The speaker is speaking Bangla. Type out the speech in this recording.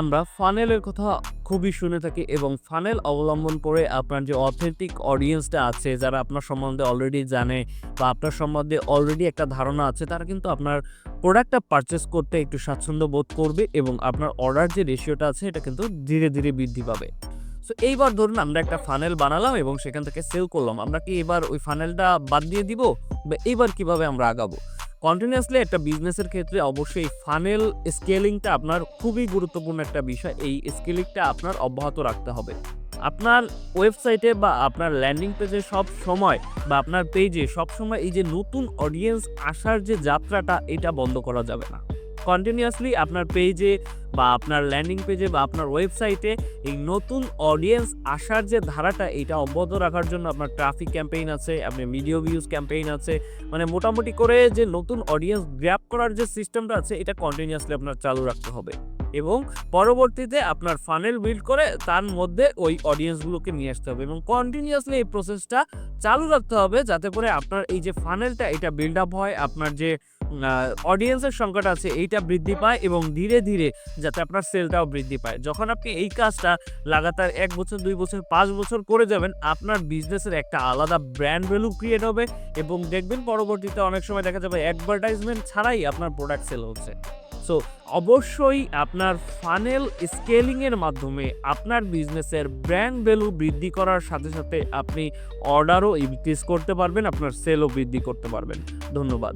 আমরা ফানেলের কথা খুবই শুনে থাকি এবং ফানেল অবলম্বন করে আপনার যে অথেন্টিক অডিয়েন্সটা আছে, যারা আপনার সম্বন্ধে অলরেডি জানে বা আপনার সম্বন্ধে অলরেডি একটা ধারণা আছে, তারা কিন্তু আপনার প্রোডাক্টটা পারচেস করতে একটু স্বাচ্ছন্দ্য বোধ করবে এবং আপনার অর্ডার যে রেশিওটা আছে, এটা কিন্তু ধীরে ধীরে বৃদ্ধি পাবে। সো এইবার ধরুন আমরা একটা ফানেল বানালাম এবং সেখান থেকে সেল করলাম। আমরা কি এবার ওই ফানেলটা বাদ দিয়ে দিব? বা এইবার কীভাবে আমরা আগাবো? কন্টিনিউয়াসলি একটা বিজনেসের ক্ষেত্রে অবশ্যই ফানেল স্কেলিংটা আপনার খুবই গুরুত্বপূর্ণ একটা বিষয়। এই স্কেলিংটা আপনার অব্যাহত রাখতে হবে। আপনার ওয়েবসাইটে বা আপনার ল্যান্ডিং পেজে সব সময় বা আপনার পেজে সব সময় এই যে নতুন অডিয়েন্স আসার যে যাত্রাটা, এটা বন্ধ করা যাবে না। কন্টিনিউয়াসলি আপনার পেজে বা আপনার ল্যান্ডিং পেজে বা আপনার ওয়েবসাইটে এই নতুন অডিয়েন্স আসার যে ধারাটা, এটা অব্যাহত রাখার জন্য আপনার ট্রাফিক ক্যাম্পেইন আছে আপনার ভিডিও ভিউজ ক্যাম্পেইন আছে। মানে মোটামুটি করে যে নতুন অডিয়েন্স গ্র্যাপ করার যে সিস্টেমটা আছে, এটা কন্টিনিউয়াসলি আপনার চালু রাখতে হবে। এবং পরবর্তীতে আপনার ফানেল বিল্ড করে তার মধ্যে ওই অডিয়েন্সগুলোকে নিয়ে আসতে হবে এবং কন্টিনিউয়াসলি এই প্রসেসটা চালু রাখতে হবে যাতে করে আপনার এই যে ফানেলটা এটা বিল্ড আপ হয়, আপনার যে অডিয়েন্সের সংখ্যাটা আছে, এইটা বৃদ্ধি পায় এবং ধীরে ধীরে যাতে আপনার সেলটাও বৃদ্ধি পায়। যখন আপনি এই কাজটা লাগাতার এক বছর, দুই বছর, পাঁচ বছর করে যাবেন, আপনার বিজনেসের একটা আলাদা ব্র্যান্ড ভ্যালু ক্রিয়েট হবে এবং দেখবেন পরবর্তীতে অনেক সময় দেখা যাবে অ্যাডভার্টাইজমেন্ট ছাড়াই আপনার প্রোডাক্ট সেল হচ্ছে। সো অবশ্যই আপনার ফানেল স্কেলিংয়ের মাধ্যমে আপনার বিজনেসের ব্র্যান্ড ভ্যালু বৃদ্ধি করার সাথে সাথে আপনি অর্ডারও ইনক্রিজ করতে পারবেন, আপনার সেলও বৃদ্ধি করতে পারবেন। ধন্যবাদ।